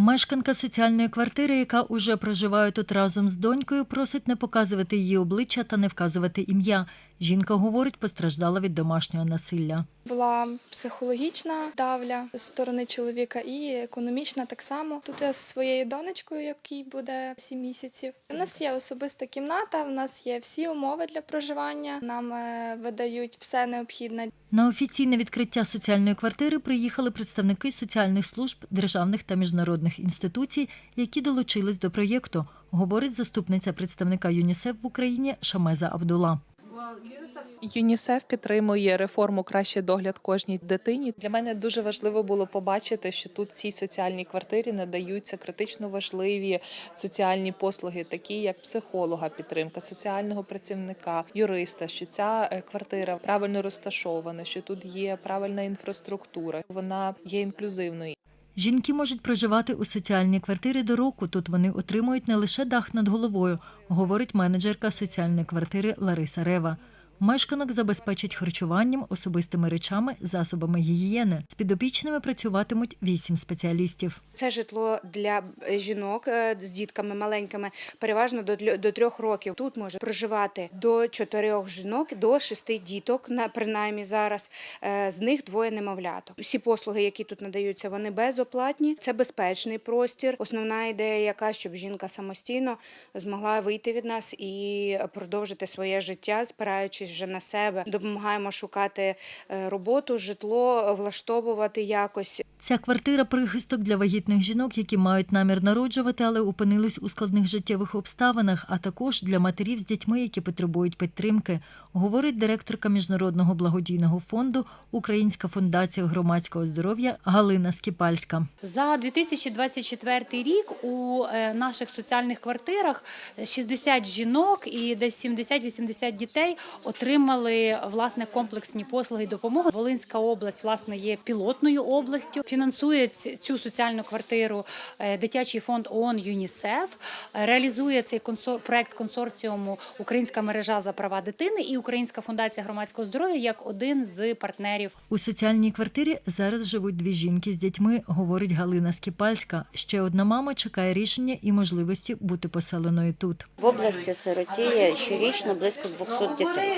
Мешканка соціальної квартири, яка уже проживає тут разом з донькою, просить не показувати її обличчя та не вказувати ім'я. Жінка говорить, постраждала від домашнього насилля. Була психологічна давля з сторони чоловіка і економічна так само. Тут я зі своєю донечкою, якій буде 7 місяців. У нас є особиста кімната, у нас є всі умови для проживання. Нам е, видають все необхідне На офіційне відкриття соціальної квартири приїхали представники соціальних служб, державних та міжнародних інституцій, які долучились до проєкту, говорить заступниця представника ЮНІСЕФ в Україні Шамеза Абдула. ЮНІСЕФ підтримує реформу Кращий догляд кожній дитині. Для мене дуже важливо було побачити, що тут цій соціальній квартирі надаються критично важливі соціальні послуги, такі як психолога, підтримка соціального працівника, юриста. Що ця е, квартира правильно розташована, що тут є правильна інфраструктура, вона є інклюзивною. Жінки можуть проживати у соціальній квартирі до року. Тут вони отримують не лише дах над головою, говорить менеджерка соціальної квартири Лариса Рева. Мешканок забезпечать харчуванням, особистими речами, засобами гігієни. З підопічними працюватимуть вісім спеціалістів. Це житло для жінок е, з дітками маленькими, переважно до, до трьох років. Тут може проживати до чотирьох жінок, до шести діток, на принаймні зараз. Е, З них двоє немовляток. Всі послуги, які тут надаються, вони безоплатні. Це безпечний простір. Основна ідея, яка щоб жінка самостійно змогла вийти від нас і продовжити своє життя, спираючись вже на себе. Допомагаємо шукати е, роботу, житло, влаштовувати якось. Ця квартира прихисток для вагітних жінок, які мають намір народжувати, але опинились у складних життєвих обставинах, а також для матерів з дітьми, які потребують підтримки, говорить директорка міжнародного благодійного фонду Українська фундація громадського здоров'я Галина Скіпальська. За 2024 рік у е, наших соціальних квартирах 60 жінок і десь 70-80 дітей отримали власне комплексні послуги і допомогу. Волинська область власне є пілотною областю. Фінансує цю соціальну квартиру е, дитячий фонд ООН ЮНІСЕФ. Реалізує цей консор- проект консорціуму Українська мережа за права дитини і Українська фундація громадського здоров'я як один з партнерів У соціальній квартирі зараз живуть дві жінки з дітьми, говорить Галина Скіпальська. Ще одна мама чекає рішення і можливості бути поселеною тут. В області сиротіє щорічно близько 200 дітей.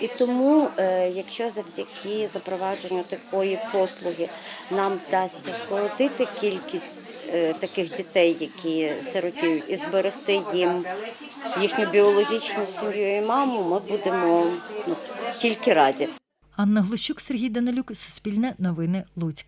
І тому, е, якщо завдяки запровадженню такої послуги нам вдасться скоротити кількість е, таких дітей, які сиротіють, і зберегти їм їхню біологічну сім'ю і маму, ми будемо ну, тільки раді. Анна Глущук, Сергій Данилюк, Суспільне новини Луцьк.